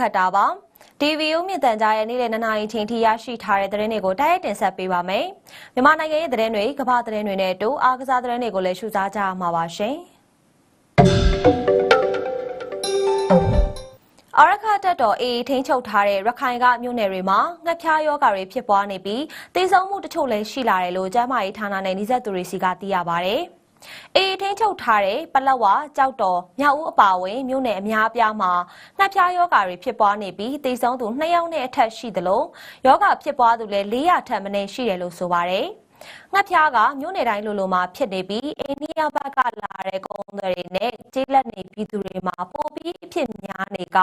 ဦးခတ်တာပါ TVO မြင့်တန်ကြားရဲ့နေ့လယ်2နာရီချိန်ထိရရှိထားတဲ့သတင်းတွေကိုတိုက်ရိုက်တင်ဆက်ပေးပါမယ်မြန်မာနိုင်ငံရဲ့သတင်းတွေကမ္ဘာသတင်းတွေနဲ့အတူအားကစားသတင်းတွေကိုလည်းရှုစားကြရမှာပါရှင်အရခတက်တော်အေးထိန်းချုပ်ထားတဲ့ရခိုင်ကမြို့နယ်တွေမှာငှက်ဖျားယောဂါတွေဖြစ်ပွားနေပြီးသေဆုံးမှုတချို့လည်းရှိလာတယ်လို့ကျန်းမာရေးဌာနနဲ့နှိစက်သူတွေစီကသိရပါဗျ။ အေးထိန်းချုပ်ထားတဲ့ပလက်ဝကြောက်တော်မြောက်ဦးအပါအဝင်မြို့နယ်အများအပြားမှာငှက်ဖျားယောဂါတွေဖြစ်ပွားနေပြီးသေဆုံးသူ2ယောက်နဲ့အထက်ရှိသလိုယောဂါဖြစ်ပွားသူလည်း400ထက်မနည်းရှိတယ်လို့ဆိုပါတယ်။ငှက်ဖျားကမြို့နယ်တိုင်းလိုလိုမှာဖြစ်နေပြီးအိန္ဒိယဘက်ကလာတဲ့ကုန်းတွေနဲ့ကျေးလက်နေပြည်သူတွေမှာပိုပြီးအဖြစ်များနေက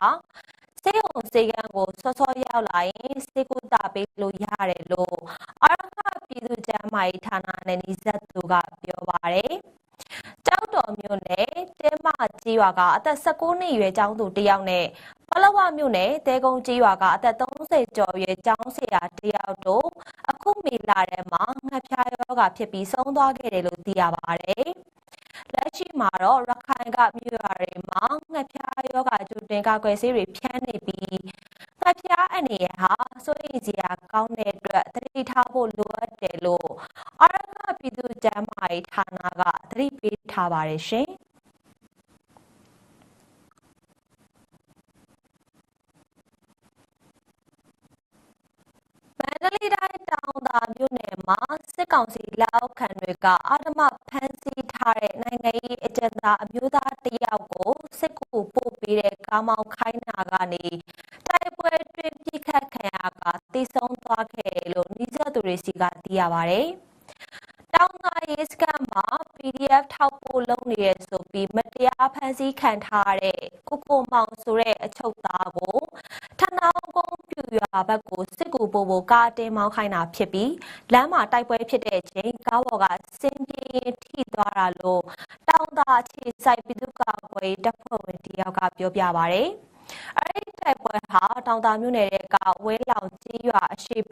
စေုံစေကံကိုစောစောရောက်လာရင်စေကုတာပေးလို့ရတယ်လို့အာရခပြည်သူ့ကျန်းမာရေးဌာနနဲ့နှိစက်သူကပြောပါတယ်။ကျောက်တော်မြို့နယ်တဲမကြီးရွာကအသက်16နှစ်အရွယ်ကျောင်းသူတစ်ယောက်နဲ့ ပလဝမြို့နယ်တဲကုန်းကြီးရွာကအသက်30ကျော်အရွယ်ကျောင်းဆရာတစ်ယောက်တို့အခုမေလာထဲမှာငှက်ဖျားရောဂါဖြစ်ပြီးဆုံးသွားခဲ့တယ်လို့သိရပါတယ်။လက်ရှိမှာတော့ရခိုင်ကမြို့ရွာတွေမှာငှက်ဖျားရောဂါကြိုတင်ကာကွယ်ဆေးတွေဖြန်းနေပြီးငှက်ဖျားအနေရဟာစိုးရိမ်စရာကောင်းတဲ့အတွက်သတိထားဖို့လိုအပ်တယ်လို့အာရခပြည်သူ့ကျန်းမာရေးဌာနကသတိပေးထားပါတယ်ရှင်။ န္တလေးတိုင်းတောင်သာမြို့နယ်မှာစစ်ကောင်စီလက်အောက်ခံတွေကအာဓမဖမ်းဆီးထားတဲ့နိုင်ငံရေးအကြံသားအမျိုးသားတစ်ယောက်ကိုစစ်ကူပို့ပေးတဲ့ကားမောင်းခိုင်းတာကနေတိုက်ပွဲတွင်ပြစ်ခတ်ခံရကတိဆုံးသွားခဲ့တယ်လို့နှိစက်သူတွေစီကသိရပါဗျ။တောင်သာရေးစကန်မှာ PDF ထောက်ပို့လုပ်နေရဆိုပြီးမတရားဖမ်းဆီးခံထားရတဲ့ကိုကိုမောင်ဆိုတဲ့အချုပ်သားကိုထနောင်း ကုန်းပြူရွာဘက်ကိုစစ်ကူပို့ဖို့ကားတင်မောင်းခိုင်းတာဖြစ်ပြီးလမ်းမှာတိုက်ပွဲဖြစ်တဲ့အချိန်ကားပေါ်ကစင်ပြေးရင်ထိသွားတာလို့တောင်သာအခြေစိုက်ပြည်သူ့ကာကွယ်တပ်ဖွဲ့ဝင်တယောက်ကပြောပြပါဗျ။အဲ့ဒီတိုက်ပွဲဟာတောင်တာမြို့နယ်ကဝဲလောင်ကြီးရွာအရှိတ်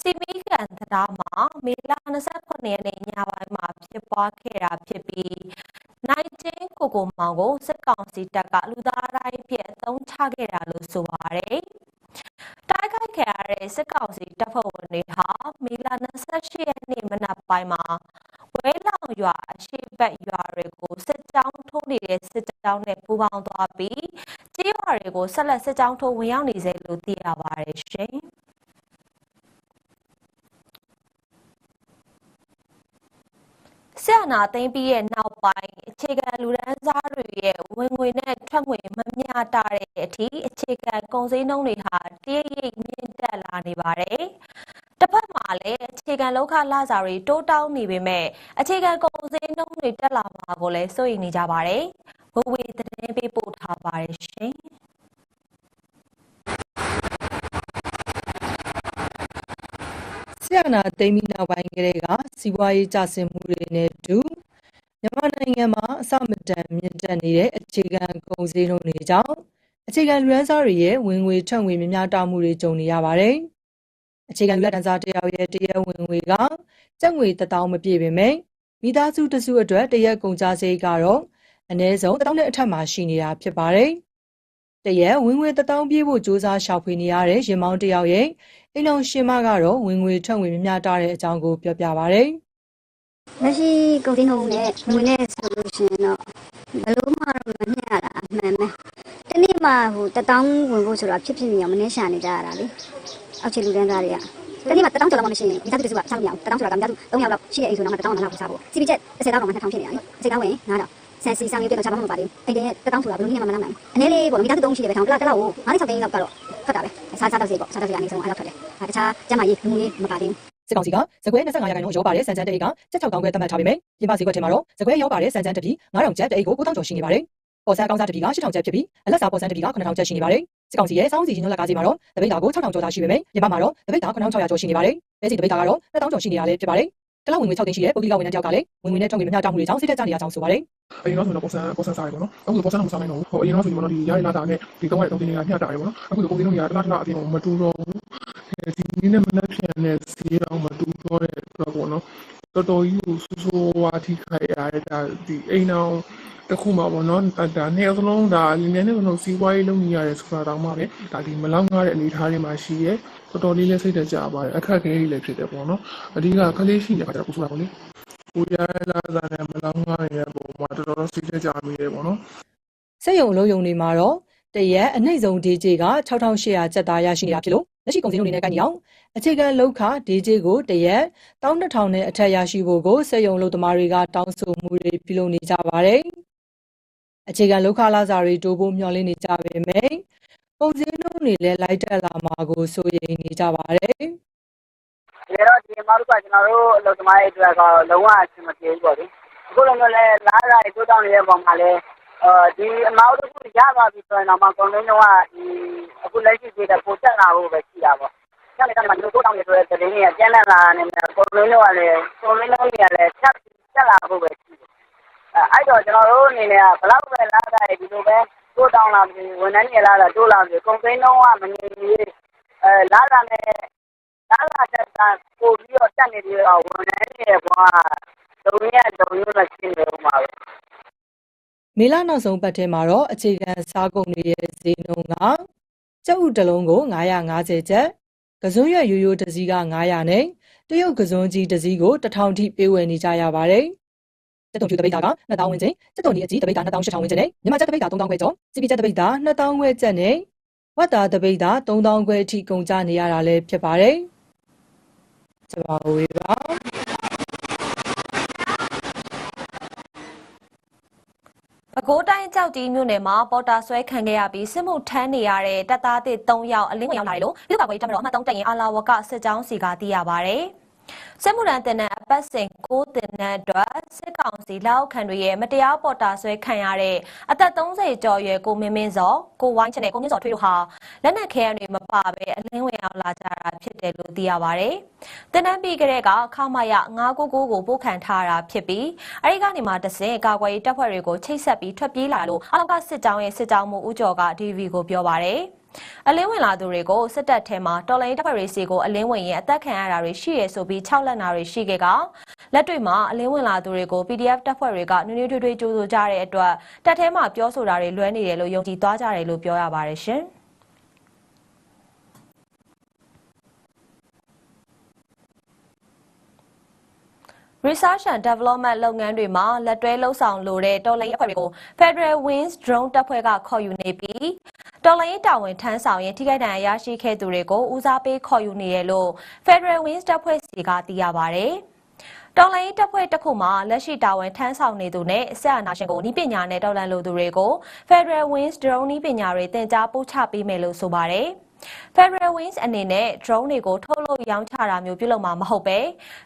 စီမီကန်တရားမှာမေလ29ရက်နေ့ညပိုင်းမှာဖြစ်ပွားခဲ့တာဖြစ်ပြီးနိုင်ချင်းကိုကိုမောင်ကိုစစ်ကောင်စီတပ်ကလူသားတိုင်းပြည့်အသုံးချခဲ့တာလို့ဆိုပါတယ်။တိုက်ခိုက်ခဲ့ရ တဲ့စစ်ကောင်စီတပ်ဖွဲ့ဝင်တွေဟာမေလ28ရက်နေ့မနက်ပိုင်းမှာဝဲလောင်ရွာအရှိတ်ဘက်ရွာတွေကိုစစ်ကြောင်းထိုးနေတဲ့စစ်ကြောင်းနဲ့ပူးပေါင်းသွားပြီးကျေးရွာတွေကိုဆက်လက်စစ်ကြောင်းထိုးဝင်ရောက်နေစေလို့သိရပါတယ်ရှင်။ဆရာနာသိမ့်ပြီးရဲ့နောက်ပိုင်းအခြေခံလူဒန်းစားတွေရဲ့ဝင်ငွေနဲ့ထွက်ငွေမမျှတတဲ့အထိအခြေခံကုန်စည်နှုန်းတွေဟာတရိပ်ရိပ်မြင့် တက်လာနေပါတယ်။တစ်ဖက်မှာလည်းအခြေခံလောက်ခလစာတွေတိုးတောင်းနေပေမဲ့အခြေခံကုန်စည်နှုန်းတွေတက်လာမှာကိုလည်းစိုးရိမ်နေကြပါတယ်။ဝဝေသတင်းပေးပို့ထားပါတယ်ရှင်။ဆရာနာသိမ်းပြီးနောက်ပိုင်းကလေးကစီးပွားရေးကျဆင်းမှုတွေနဲ့အတူမြန်မာနိုင်ငံမှာအစမတန်မြင့်တက်နေတဲ့အခြေခံကုန်စည်နှုန်းတွေကြောင့် အခြေခံလူရန်စားတွေရဲ့ဝင်ငွေထွက်ငွေမများတာမှုတွေကြုံနေရပါတယ်။အခြေခံလူရန်စားတယောက်ရဲ့တရက်ဝင်ငွေကကျပ်ငွေ1000မပြည့်ပေမဲ့မိသားစုတစုအတွက်တရက်ကုန်ကျစရိတ်ကတော့အနည်းဆုံး1000နဲ့အထက်မှာရှိနေတာဖြစ်ပါတယ်။တရက်ဝင်ငွေ1000ပြည့်ဖို့စ조사ရှာဖွေနေရတဲ့ရင်မောင်းတယောက်ရဲ့အိမ်အောင်ရှင်မကတော့ဝင်ငွေထွက်ငွေမမျှတတဲ့အကြောင်းကိုပြောပြပါဗျ။လက်ရှိကုန်တင်ထုတ်နဲ့ငွေနဲ့ဆိုလို့ရှိရင်တော့ ဘယ်လို့မှတော့မမျှတာအမှန်ပဲတနေ့မှဟိုတထောင်ဝင်ဖို့ဆိုတာဖြစ်ဖြစ်နေအောင်မနှင်းရှာနေကြရတာလေအောက်ခြေလူတန်းသားတွေကတနေ့မှတထောင်ကျော်တော့မရှိရင်မိသားစုတစုကစားလို့မရဘူးတထောင်ဆိုတာကမိသားစု၃ယောက်လောက်ရှိတဲ့အိမ်ဆိုတော့မှတထောင်လောက်စားဖို့စီပီချက်30တောင်းတော့မှ2000ဖြစ်နေရတယ်စိတ်ကောင်းဝင်နားတော့ဆန်စီဆောင်ရတဲ့တော့ချပါမှမပါဘူးအဲ့ဒီတထောင်ဆိုတာဘယ်လိုနည်းမှမလုပ်နိုင်ဘူးအနေလေးပေါ့မိသားစု၃ရှိတယ်ပဲထောင်တစ်လားတစ်လောက်ကို9 6သိန်းလောက်ကတော့ဖတ်တာပဲစားစားတော့စီပေါ့စားတော့စီကနေဆုံးအဲ့လောက်ထွက်တယ်တခြားကျမကြီးလူမျိုးမပါသေးဘူး စစ်ကောင်စီကဇကွဲ25ရာခိုင်နှုန်းရောပါတဲ့စံချမ်းတအိတ်က76တောင်းခွဲသတ်မှတ်ထားပေမဲ့ပြင်ပဈေးကွက်ထဲမှာတော့ဇကွဲရောပါတဲ့စံချမ်းတပြီ9000ကျပ်တအိတ်ကို9000ကျော်ရှိနေပါတယ်။ပေါ်ဆန်းကောင်းစားတပြီက8000ကျပ်ဖြစ်ပြီးအလက်စားပေါ်ဆန်းတပြီက9000ကျပ်ရှိနေပါတယ်။စစ်ကောင်စီရဲ့စောင်းစီရင်နှုန်းလက်ကားစီမှာတော့တပိတ်တာကို6000ကျော်သာရှိပေမဲ့ပြင်ပမှာတော့တပိတ်တာ9600ကျော်ရှိနေပါတယ်။ပဲစီတပိတ်တာကတော့2000ကျော်ရှိနေတာလည်းဖြစ်ပါတယ်။ တလောက်ဝင်ငွေ6သိန်းရှိတဲ့ပုဂ္ဂလိကဝန်ထမ်းတယောက်ကလည်းဝင်ငွေနဲ့ထုတ်ငွေမမျှတမှုတွေကြောင့်စိတ်သက်ကြနေရကြောင်းဆိုပါတယ်အရင်တော့ဆိုတော့ပေါ်ဆန်ပေါ်ဆန်စားရပေါ့နော်အခုဆိုပေါ်ဆန်တော့မစားနိုင်တော့ဘူးဟိုအရင်တော့ဆိုရင်တော့ဒီရရလာတာနဲ့ဒီတော့ရတော့ဒီနေရာမျှတာရပေါ့နော်အခုဆိုပုံစံလုံးရတလားတလားအပြင်မတူတော့ဘူးဒီနည်းနဲ့မနှက်ပြန်တဲ့ဈေးတော့မတူတော့တဲ့အတွက်ပေါ့နော်တော်တော်ကြီးကိုစူးစူးဝါထိခိုက်ရတဲ့ဒါဒီအိမ်အောင်တတစ်ခုမှပေါ့နော်ဒါဒါနှစ်ယောက်စလုံးဒါလင်းနေနေလုံးစီးပွားရေးလုပ်နေရတယ်ဆိုတာတောင်မှပဲဒါဒီမလောက်ငားတဲ့အနေအထားတွေမှာရှိရဲ တော်တော်လေးလေးစိတ်တကြပါတယ်အခက်အခဲကြီးလည်းဖြစ်တယ်ပေါ့နော်အဓိကကလေးရှိတဲ့အခါကျတော့ကိုဆိုတာပေါ့လေကိုရလာတာနဲ့မလောက်ငားနေတဲ့ပုံမှာတော်တော်စိတ်တကြမိတယ်ပေါ့နော်စက်ရုံအလုံးယုံတွေမှာတော့တရက်အနှိမ့်ဆုံး DJ က6800ကျပ်သားရရှိနေတာဖြစ်လို့လက်ရှိကုန်စည်နှုန်းတွေနဲ့ကိုက်ညီအောင်အခြေခံလောက်ခ DJ ကိုတရက်12000နဲ့အထက်ရရှိဖို့ကိုစက်ရုံလုပ်သမားတွေကတောင်းဆိုမှုတွေပြုလုပ်နေကြပါတယ်။အခြေခံလောက်ခလာစာတွေတိုးဖို့မျှော်လင့်နေကြပေမယ့်ကုန်စည်နှုန်း တွေလည်းလိုက်တက်လာမှာကိုစိုးရိမ်နေကြပါတယ်။ဒီတော့ဒီမှာတို့ကကျွန်တော်တို့အလုပ်သမားတွေအတွက်ကလုံးဝအဆင်မပြေဘူးပေါ့လေအခုလိုမျိုးလဲလားလာတိုးတောင်းနေတဲ့ပုံမှာလဲအဲဒီအမောက်တို့ကရသွားပြီဆိုရင်တော့မှကွန်မင်းတို့ကဒီအခုလက်ရှိပြည်တဲ့ပိုတက်လာဖို့ပဲရှိတာပေါ့။ဆက်နေတာမှတို့တိုးတောင်းနေဆိုတဲ့တရင်ကြီးကကျန်းလာနေတယ်ကွန်မင်းတို့ကလည်းကွန်မင်းတို့ကလည်းချက်တက်လာဖို့ပဲရှိတယ်။အဲအဲ့တော့ကျွန်တော်တို့အနေနဲ့ကဘလောက်ပဲလားလာဒီလိုပဲ တိုးတောင်းလာပြီဝန်ထမ်းတွေလားလာတိုးလာပြီကွန်မင်းတို့ကမနေဘူးအဲလာလာနဲ့လာလာတက်တာပို့ပြီးတော့တက်နေပြီးတော့ဝန်ထမ်းတွေဘွားလုံရလုံရနဲ့ရှင်းနေဦးမှာပဲမေလနောက်ဆုံးပတ်ထဲမှာတော့အခြေခံစားကုန်တွေရဲ့ဈေးနှုန်းကကျပ်ဥတစ်လုံးကို950ကျပ်ကစွန်းရွက်ရိုးရိုးတစ်စီးက900နဲ့တရုတ်ကစွန်းကြီးတစ်စီးကို1000ထိပေးဝယ်နေကြရပါတယ် ကျက်တုံဖြူတပိတ်တာက2000ဝန်းကျင်ကျက်တုံဒီအကြီးတပိတ်တာ2800ဝန်းကျင်နဲ့မြန်မာကျက်တပိတ်တာ3000ခွဲကျော်စီပီကျက်တပိတ်တာ2000ခွဲကျပ်နဲ့ဝတ်တာတပိတ်တာ3000ခွဲအထိကုန်ကျနေရတာလည်းဖြစ်ပါတယ်ကျွန်တော်ဝေပါပဲခူးတိုင်းကြောက်ကြီးမြို့နယ်မှာပေါ်တာဆွဲခံခဲ့ရပြီးစစ်မှုထမ်းနေရတဲ့တပ်သားသစ်3ယောက်အလင်းဝင်ရောက်လာတယ်လို့ပြည်သူ့ကာကွယ်ရေးတပ်မတော်အမှတ်3တပ်ရင်အာလာဝကစစ်ကြောင်းစီကသိရပါဗျ။ စစ်မှုထမ်းတင်တဲ့အပတ်စဉ်6တင်တဲ့အတွက်စစ်ကောင်စီလက်အောက်ခံတွေရဲ့မတရားပေါ်တာဆွဲခံရတဲ့အသက်30ကျော်ရွယ်ကိုမင်းမင်းစောကိုဝိုင်းချင်တဲ့ကိုမြင့်စောထွေးတို့ဟာလက်နက်ခဲရံတွေမပါဘဲအလင်းဝင်ရောက်လာကြတာဖြစ်တယ်လို့သိရပါဗျ။တင်တန်းပြီးကလေးကခမရ999ကိုပို့ခံထားတာဖြစ်ပြီးအဲဒီကနေမှတဆင်ကာကွယ်ရေးတပ်ဖွဲ့တွေကိုချိတ်ဆက်ပြီးထွက်ပြေးလာလို့အလောက်ကစစ်ကြောင်းရဲ့စစ်ကြောင်းမှုဦးကျော်က DV ကိုပြောပါဗျ။အလင်းဝင်လာသူတွေကိုစစ်တပ်ထဲမှာတော်လိုင်းတပ်ဖွဲ့တွေစီကိုအလင်းဝင်ရင်အသက်ခံရတာတွေရှိရဆိုပြီး6လက်နာတွေရှိခဲ့ကလက်တွေ့မှာအလင်းဝင်လာသူတွေကို PDF တပ်ဖွဲ့တွေကနွေးနွေးထွေးထွေးကြိုးဆိုကြတဲ့အတွက်တပ်ထဲမှာပြောဆိုတာတွေလွဲနေတယ်လို့ယုံကြည်သွားကြတယ်လို့ပြောရပါတယ်ရှင်။ Research and Development လုပ်ငန်းတွေမှာလက်တွဲလှုပ်ဆောင်လိုတဲ့တော်လိုင်းအဖွဲ့တွေကို Federal Wings Drone တပ်ဖွဲ့ကခေါ်ယူနေပြီး တော်လိုင်းတာဝန်ထမ်းဆောင်ရင်ထိခိုက်ဒဏ်ရာရရှိခဲ့သူတွေကိုဦးစားပေးခေါ်ယူနေတယ်လို့ Federal Wings တပ်ဖွဲ့စီကသိရပါဗျ။တော်လိုင်းတပ်ဖွဲ့တစ်ခုမှာလက်ရှိတာဝန်ထမ်းဆောင်နေသူနဲ့ဆက်အာဏာရှင်ကိုဤပညာနဲ့တော်လှန်လိုသူတွေကို Federal Wings Drone ဤပညာတွေသင်ကြားပို့ချပေးမယ်လို့ဆိုပါတယ်။ Federal Wings အနေနဲ့ drone တွေကိုထုတ်လုပ်ရောင်းချတာမျိုးပြုလုပ်မှာမဟုတ်ပဲ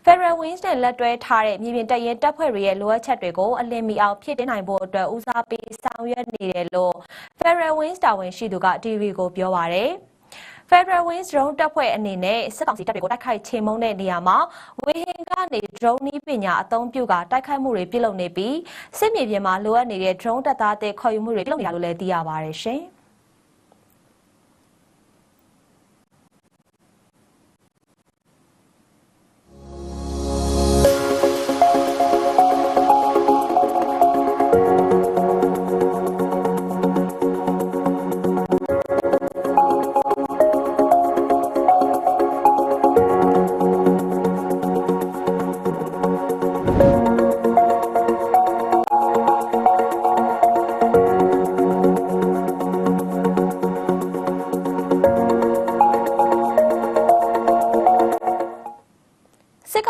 Federal Wings နဲ့လက်တွဲထားတဲ့မြေပြင်တပ်ရဲတပ်ဖွဲ့တွေရဲ့လိုအပ်ချက်တွေကိုအလင်းမီအောင်ဖြည့်တင်းနိုင်ဖို့အတွက်ဦးစားပေးဆောင်ရွက်နေတယ်လို့ Federal Wings တာဝန်ရှိသူက TV ကိုပြောပါရယ် Federal Wings drone တပ်ဖွဲ့အနေနဲ့စစ်ကောင်စီတပ်တွေကိုတိုက်ခိုက်ချေမှုန်းတဲ့နေရာမှာဝေဟင်ကနေ drone နည်းပညာအသုံးပြုကတိုက်ခိုက်မှုတွေပြုလုပ်နေပြီးစစ်မြေပြင်မှာလိုအပ်နေတဲ့ drone တပ်သားတွေခေါ်ယူမှုတွေပြုလုပ်နေတာလို့လည်းသိရပါတယ်ရှင်။။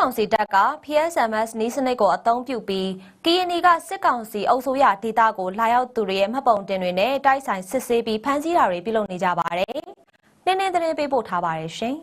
ကောင်စီတပ်က PSMS နီးစနစ်ကိုအသုံးပြုပြီးကရင်နီကစစ်ကောင်စီအုပ်စိုးရဒေသကိုလာရောက်သူတွေရဲ့မှတ်ပုံတင်တွေနဲ့တိုက်ဆိုင်စစ်ဆေးပြီးဖမ်းဆီးတာတွေပြုလုပ်နေကြပါတယ်။နင်းနေသတင်းပေးပို့ထားပါတယ်ရှင်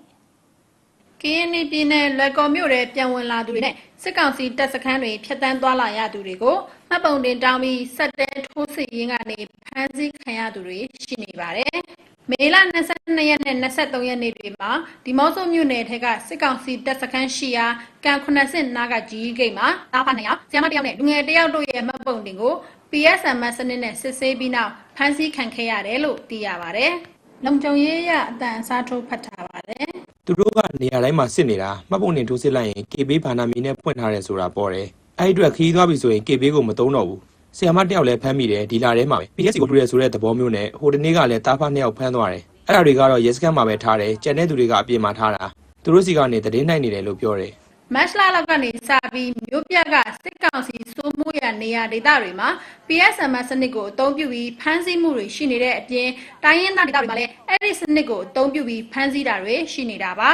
။ကရင်ပြည်နယ်လွယ်ကော်မြို့ရဲပြန်ဝင်လာသူတွေနဲ့စစ်ကောင်စီတပ်စခန်းတွေဖျက်ဆီးသွားလာရသူတွေကိုမှတ်ပုံတင်တောင်းပြီးစက်တဲထိုးစစ်ရင်းကနေဖမ်းဆီးခံရသူတွေရှိနေပါတယ်။ မေလ22ရက်နဲ့23ရက်နေ့တွေမှာဒီမော့ဆိုမြို့နယ်ထက်ကစစ်ကောင်စီတပ်စခန်းရှိရာကန်80နာကကြီးဂိတ်မှာတားဖာနေရဆီယမတယောက်နဲ့လူငယ်တယောက်တို့ရဲ့မှတ်ပုံတင်ကို PSM စနစ်နဲ့စစ်ဆေးပြီးနောက်ဖမ်းဆီးခံခဲ့ရတယ်လို့သိရပါတယ်။လုံခြုံရေးရအတန်အစားထိုးဖတ်ထားပါတယ်။သူတို့ကနေရာတိုင်းမှာစစ်နေတာမှတ်ပုံတင်ထိုးစစ်လိုက်ရင် KB ဘာနာမီနဲ့ဖွင့်ထားတယ်ဆိုတာပေါ်တယ်အဲ့ဒီအတွက်ခီးသွားပြီဆိုရင် KB ကိုမသုံးတော့ဘူး ဆရာမတစ်ယောက်လည်းဖမ်းမိတယ်ဒီလာထဲမှာပဲ PSC ကိုတွေ့ရဆိုတဲ့သဘောမျိုးနဲ့ဟိုတနေ့ကလည်းတားဖားနှစ်ယောက်ဖမ်းသွားတယ်အဲ့ဒါတွေကတော့ရဲစခန်းမှာပဲထားတယ်ကြံတဲ့သူတွေကအပြင်မှာထားတာသူတို့စီကနေသတင်းနိုင်နေတယ်လို့ပြောတယ်မတ်လလောက်ကနေစပြီးမြို့ပြကစစ်ကောင်စီစိုးမိုးရနေရဒေသတွေမှာ PSMS စနစ်ကိုအသုံးပြုပြီးဖမ်းဆီးမှုတွေရှိနေတဲ့အပြင်တိုင်းရင်းသားဒေသတွေမှာလည်းအဲ့ဒီစနစ်ကိုအသုံးပြုပြီးဖမ်းဆီးတာတွေရှိနေတာပါ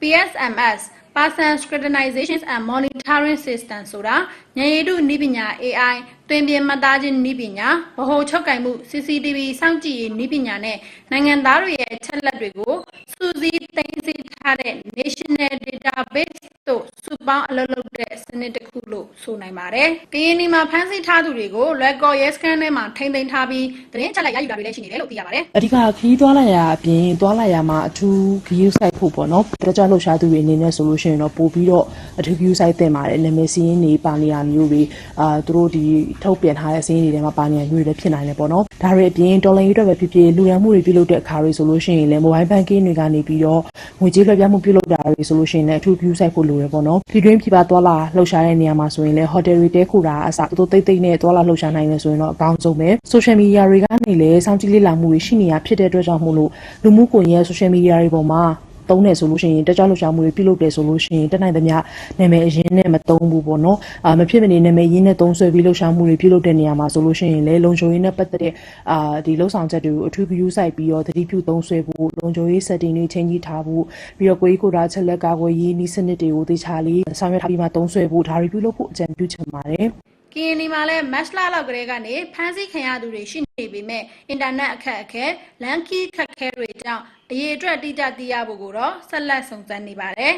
PSMS Person Scrutinization and Monitoring System ဆိုတာဉာဏ်ရည်တုနည်းပညာ AI တွင်ပြင်မှတ်သားခြင်းနည်းပညာဗဟိုချုပ်ကင်မှု CCTV စောင့်ကြည့်ရေးနည်းပညာနဲ့နိုင်ငံသားတွေရဲ့အချက်အလက်တွေကိုစုစည်းသိမ်းဆည်းထားတဲ့ National Database တို့စုပေါင်းအလုပ်လုပ်တဲ့စနစ်တစ်ခုလို့ဆိုနိုင်ပါတယ်။ကရင်နီမှာဖမ်းဆီးထားသူတွေကိုလွယ်ကော်ရဲစခန်းထဲမှာထိန်းသိမ်းထားပြီးသတင်းအချက်အလက်ရယူတာတွေလည်းရှိနေတယ်လို့သိရပါတယ်။အဓိကခီးသွားလိုက်ရအပြင်သွားလိုက်ရမှာအထူးခီးဆိုင်ဖို့ပေါ့နော်တကြလှုပ်ရှားသူတွေအနေနဲ့ဆိုလို့ရှိရင်တော့ပို့ပြီးတော့အထူးခီးဆိုင်တင်ပါတယ်နာမည်စည်းရင်းနေပါနေရမျိုးတွေအာသူတို့ဒီထုတ်ပြန်ထားတဲ့စည်းရင်းတွေထဲမှာပါနေရမျိုးတွေလည်းဖြစ်နိုင်တယ်ပေါ့နော်ဒါတွေအပြင်ဒေါ်လာရေးအတွက်ပဲဖြစ်ဖြစ်လူရန်မှုတွေပြုလုပ်တဲ့အခါတွေဆိုလို့ရှိရင်လည်း mobile banking တွေကနေပြီးတော့ငွေကြေးလွှဲပြောင်းမှုပြုလုပ်တာတွေဆိုလို့ရှိရင်လည်းအထူးခီးဆိုင်ဖို့လိုတယ်ပေါ့နော်ပြည်တွင်းပြည်ပသွားလာလှုပ်ရှားတဲ့နေရာမှာဆိုရင်လည်း hotel တွေတဲခိုတာအစားသူတို့တိတ်တိတ်နဲ့သွားလာလှုပ်ရှားနိုင်တယ်ဆိုရင်တော့အကောင်းဆုံးပဲ social media တွေကနေလည်းစောင့်ကြည့်လေ့လာမှုတွေရှိနေရဖြစ်တဲ့အတွက်ကြောင့်မို့လို့လူမှုကွန်ရက် social media တွေပေါ်မှာ သုံးတယ်ဆိုလို့ရှိရင်တက်ကြွလှုပ်ရှားမှုတွေပြုလုပ်တယ်ဆိုလို့ရှိရင်တက်နိုင်သမျှနာမည်အရင်းနဲ့မသုံးဘူးပေါ့နော်အာမဖြစ်မနေနာမည်ရင်းနဲ့သုံးဆွဲပြီးလှုပ်ရှားမှုတွေပြုလုပ်တဲ့နေရာမှာဆိုလို့ရှိရင်လည်းလုံခြုံရေးနဲ့ပတ်သက်တဲ့အာဒီလှုပ်ဆောင်ချက်တွေကိုအထူးဂရုစိုက်ပြီးတော့သတိပြုသုံးဆွဲဖို့လုံခြုံရေး setting တွေချိန်ကြီးထားဖို့ပြီးတော့ကိုယ်ကြီးကိုယ်တာချက်လက်ကာကွယ်ရေးနည်းစနစ်တွေကိုသေချာလေးဆောင်ရွက်ထားပြီးမှသုံးဆွဲဖို့ဒါတွေပြုလုပ်ဖို့အကြံပြုချင်ပါတယ် ကရင်နီမှာလည်းမတ်လလောက်ကလေးကနေဖမ်းဆီးခံရသူတွေရှိနေပေမဲ့အင်တာနက်အခက်အခဲလန်ကီခက်ခဲတွေကြောင့်အရေးအတွက်တိကျသိရဖို့ကိုတော့ဆက်လက်စုံစမ်းနေပါတယ်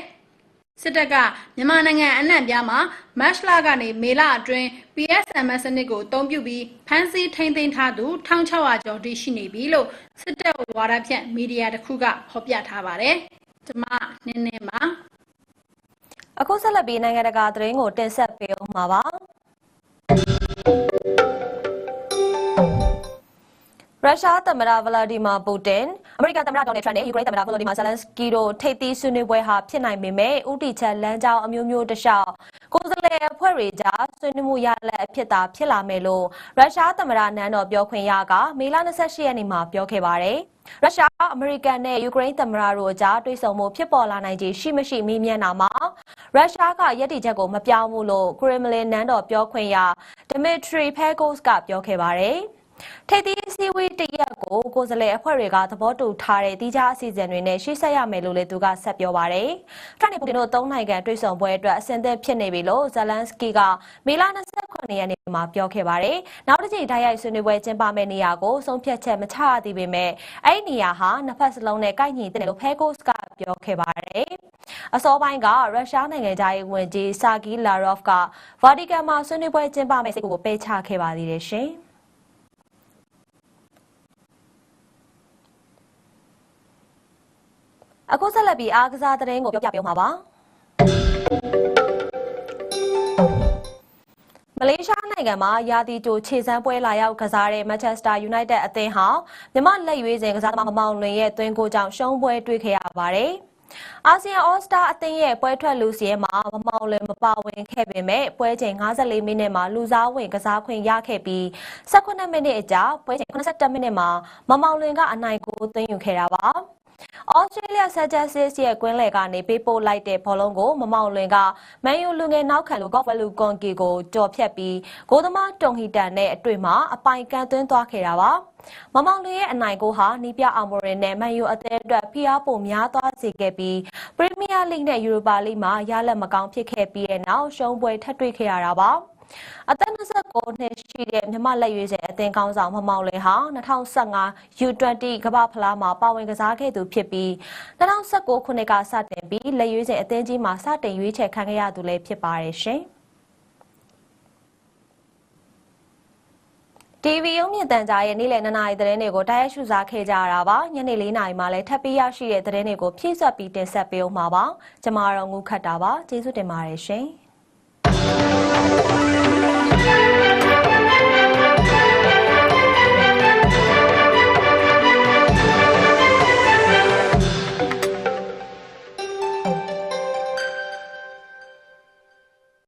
စစ်တပ်ကမြန်မာနိုင်ငံအနှံ့ပြားမှာမတ်လကနေမေလအတွင်း PSMS စနစ်ကိုအသုံးပြုပြီးဖမ်းဆီးထိန်းသိမ်းထားသူ1600ကျော်တိရှိနေပြီလို့စစ်တပ်ဝါဒဖြန့်မီဒီယာတစ်ခုကဖော်ပြထားပါတယ်။ကျွန်မနင်းနေမှာအခုဆက်လက်ပြီးနိုင်ငံတကာသတင်းကိုတင်ဆက်ပေးအောင်မှာပါ Thank you. ရုရှားသမ္မတဗလာဒီမာပူတင်အမေရိကန်သမ္မတဒေါ်နယ်ထရန့်နဲ့ယူကရိန်းသမ္မတဗလိုဒီမာဇယ်လန်စကီတို့ထိပ်သီးဆွေးနွေးပွဲဟာဖြစ်နိုင်ပေမဲ့ဥတီချက်လမ်းကြောင်းအမျိုးမျိုးတစ်လျှောက်ကိုယ်စားလှယ်အဖွဲ့တွေကြားဆွေးနွေးမှုရလဒ်အဖြစ်သာဖြစ်လာမယ်လို့ရုရှားသမ္မတနန်းတော်ပြောခွင့်ရကမေလ28ရက်နေ့မှာပြောခဲ့ပါတယ်။ရုရှားအမေရိကန်နဲ့ယူကရိန်းသမ္မတတို့အကြားတွေ့ဆုံမှုဖြစ်ပေါ်လာနိုင်ခြေရှိမရှိမေးမြန်းတာမှာရုရှားကယက်တီချက်ကိုမပြောင်းဘူးလို့ခရမလင်နန်းတော်ပြောခွင့်ရဒမစ်ထရီဖဲဂိုစ်ကပြောခဲ့ပါတယ်။ ထိပ်သီးအစည်းအဝေးတရက်ကိုကိုယ်စားလှယ်အဖွဲ့တွေကသဘောတူထားတဲ့တိကျအစီအစဉ်တွေနဲ့ရှေ့ဆက်ရမယ်လို့လည်းသူကဆက်ပြောပါတယ်။ထရန့်နဲ့ပူတင်တို့သုံးနိုင်ငံတွေ့ဆုံပွဲအတွက်အဆင်သင့်ဖြစ်နေပြီလို့ဇလန်စကီကမေလ29ရက်နေ့မှာပြောခဲ့ပါတယ်။နောက်တစ်ချိန်တိုက်ရိုက်ဆွေးနွေးပွဲကျင်းပမယ့်နေရာကိုဆုံးဖြတ်ချက်မချရသေးပေမဲ့အဲ့ဒီနေရာဟာနှစ်ဖက်စလုံးနဲ့ကိုက်ညီတဲ့လို့ဖဲကိုစ်ကပြောခဲ့ပါတယ်။အစောပိုင်းကရုရှားနိုင်ငံသားရေးဝန်ကြီးဆာဂီလာရော့ဖ်ကဗာတီကန်မှာဆွေးနွေးပွဲကျင်းပမယ့်စိတ်ကိုပယ်ချခဲ့ပါသေးတယ်ရှင်။ အခုဆက်လက်ပြီးအားကစားသတင်းကိုပြောပြပေးမှာပါမလေးရှားနိုင်ငံမှာရာသီတိုခြေစမ်းပွဲလာရောက်ကစားတဲ့ Manchester United အသင်းဟာမြမလက်ရွေးစင်ကစားသမားမမောင်လွင်ရဲ့သွင်းကိုကြောင့်ရှုံးပွဲတွေ့ခဲ့ရပါတယ်။အာဆီယံအော်စတာအသင်းရဲ့ပွဲထွက်လူစီရဲမှာမမောင်လွင်မပါဝင်ခဲ့ပေမဲ့ပွဲချိန်54မိနစ်မှာလူစားဝင်ကစားခွင့်ရခဲ့ပြီး18မိနစ်အကြာပွဲချိန်82မိနစ်မှာမမောင်လွင်ကအနိုင်ကိုသွင်းယူခဲ့တာပါ။ ဩစတြေးလျဆန်ချက်စစ်ရဲ့ကွင်းလယ်ကနေပေးပို့လိုက်တဲ့ဘောလုံးကိုမမောင်လွင်ကမန်ယူလူငယ်နောက်ခံလူကော့ဝလူကွန်ကီကိုကြော်ဖြတ်ပြီးဂိုးသမားတုံဟီတန်နဲ့အတွေ့မှာအပိုင်ကန်သွင်းသွားခဲ့တာပါမမောင်လွင်ရဲ့အနိုင်ကိုဟာနီးပြအောင်မော်ရင်နဲ့မန်ယူအသင်းအတွက်ဖိအားပိုများသွားစေခဲ့ပြီးပရီးမီးယားလိဂ်နဲ့ယူရိုပါလိဂ်မှာရလက်မကောင်းဖြစ်ခဲ့ပြီးတဲ့နောက်ရှုံးပွဲထပ်တွေ့ခဲ့ရတာပါ။ အသက်29နှစ်ရှိတဲ့မြမလက်ရွေးစင်အသင်းကောင်းဆောင်မမောင်လင်ဟာ2015 U20 ကမ္ဘာဖလားမှာပါဝင်ကစားခဲ့သူဖြစ်ပြီး2019ခုနှစ်ကစတင်ပြီးလက်ရွေးစင်အသင်းကြီးမှာစတင်ရွေးချယ်ခံခဲ့ရသူလည်းဖြစ်ပါတယ်ရှင်။ TV ရုံမြင့်တန်ကြားရဲ့နေ့လယ်2နာရီသတင်းတွေကိုတိုက်ရိုက်ရှုစားခဲ့ကြရတာပါညနေ4နာရီမှလည်းထပ်ပြီးရရှိတဲ့သတင်းတွေကိုဖြည့်ဆွတ်ပြီးတင်ဆက်ပေးအောင်မှာပါကျွန်မတော့ငုခတ်တာပါကျေးဇူးတင်ပါတယ်ရှင်။ Thank you.